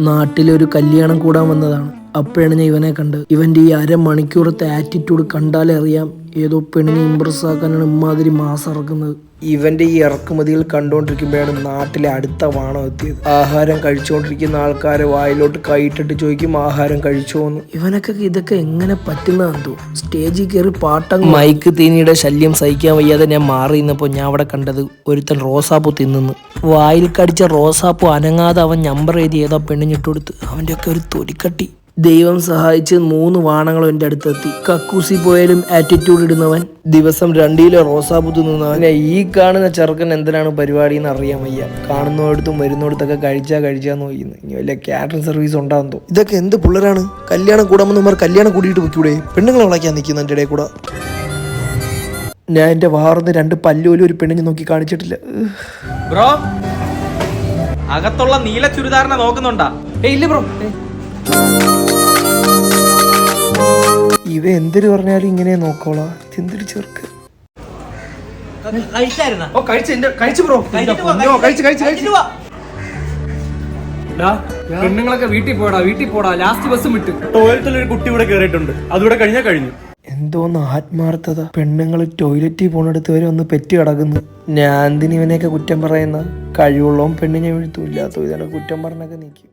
നാട്ടിലൊരു കല്യാണം കൂടാൻ വന്നതാണ്. അപ്പോഴാണ് ഇവനെ കണ്ടത്. ഇവന്റെ ഈ അരമണിക്കൂറത്തെ ആറ്റിറ്റ്യൂഡ് കണ്ടാലേ അറിയാം ഏതോ പെണ്ണിനെ ഇമ്പ്രസ് ആക്കാനാണ് ഇമ്മാതിരി മാസം ഇറക്കുന്നത്. ഇവന്റെ ഈ ഇറക്കുമതികൾ കണ്ടുകൊണ്ടിരിക്കുമ്പോഴാണ് നാട്ടിലെ അടുത്ത വാണം എത്തിയത്. ആഹാരം കഴിച്ചുകൊണ്ടിരിക്കുന്ന ആൾക്കാരെ വായിലോട്ട് കൈയിട്ടിട്ട് ചോദിക്കും ആഹാരം കഴിച്ചോന്ന്? ഇവനൊക്കെ ഇതൊക്കെ എങ്ങനെ പറ്റുന്നതെന്തോ സ്റ്റേജിൽ കയറി പാട്ടം മൈക്ക് തീനിയുടെ ശല്യം സഹിക്കാൻ വയ്യാതെ ഞാൻ മാറി നിന്നപ്പോൾ ഞാൻ അവിടെ കണ്ടത് ഒരുത്തൻ റോസാപ്പൂ തിന്നുന്നു. വായിൽ കടിച്ച റോസാപ്പൂ അനങ്ങാതെ അവൻ നമ്പർ എഴുതി ഏതോ പെണ്ണിഞ്ഞിട്ട് കൊടുത്ത് അവന്റെ ഒക്കെ ഒരു തൊലിക്കട്ടി. ദൈവം സഹായിച്ച് മൂന്ന് വാണങ്ങളും എന്റെ അടുത്തെത്തി. കക്കൂസി പോയാലും ആറ്റിറ്റ്യൂഡ് ഇടുന്നവൻ ദിവസം രണ്ടിലോ റോസാപ്പൂ തിന്നുന്നവൻ ഈ കാണുന്ന ചെറുക്കൻ എന്തിനാണ് പരിപാടി എന്ന് അറിയാൻ വയ്യ. കാണുന്നോടത്തും വരുന്നിടത്തൊക്കെ കഴിച്ചാ കഴിച്ചാന്ന് നോക്കുന്നു ഇനി വല്ല കാറ്ററിംഗ് സർവീസ് ഉണ്ടാകുന്നു തോന്നും ഇതൊക്കെ എന്ത് പിള്ളേരാണ്? കല്യാണം കൂടാമെന്ന് കല്യാണം കൂടിയിട്ട് വെക്കൂടെ പെണ്ണുങ്ങളെ വിളക്കാൻ നിൽക്കുന്ന എന്റെ ഇടയിൽ കൂടെ ഞാൻ എന്റെ വാർന്ന് രണ്ട് പല്ലുപോലും ഒരു പെണ്ണിനെ നോക്കി കാണിച്ചിട്ടില്ല. ബ്രോ അകത്തുള്ള നീല ചുരിദാറിനെ നോക്കുന്നുണ്ടാ? ഏയ് ഇല്ല ബ്രോ. ഇവ എന്തൊരു പറഞ്ഞാലും ഇങ്ങനെ നോക്കോളാ. എന്തൊരു ചെറുക്ക്. ഓ കഴിച്ചു കഴിച്ചു ബ്രോ. കഴിച്ചു കഴിച്ചു കഴിച്ചു. പെണ്ണുങ്ങളൊക്കെ വീട്ടിൽ പോടാ വീട്ടിൽ പോടാ ലാസ്റ്റ് ബസ് വിട്ട്. ടോയ്ലറ്റിൽ ഒരു കുട്ടി ഇവിടെ കയറിയിട്ടുണ്ട് അതുകൂടെ കഴിഞ്ഞാൽ കഴിഞ്ഞു. എന്തോന്ന് ആത്മാർത്ഥത. പെണ്ണുങ്ങൾ ടോയ്ലറ്റിൽ പോണെടുത്ത് വരെ ഒന്ന് പെറ്റി കിടക്കുന്നു. ഞാൻ ഇവനെയൊക്കെ കുറ്റം പറയുന്ന? കഴിവുള്ളവും പെണ്ണിനെ വീഴ്ത്തും ഇല്ലാത്തോ ഇതാണ് കുറ്റം പറഞ്ഞൊക്കെ നീക്കി.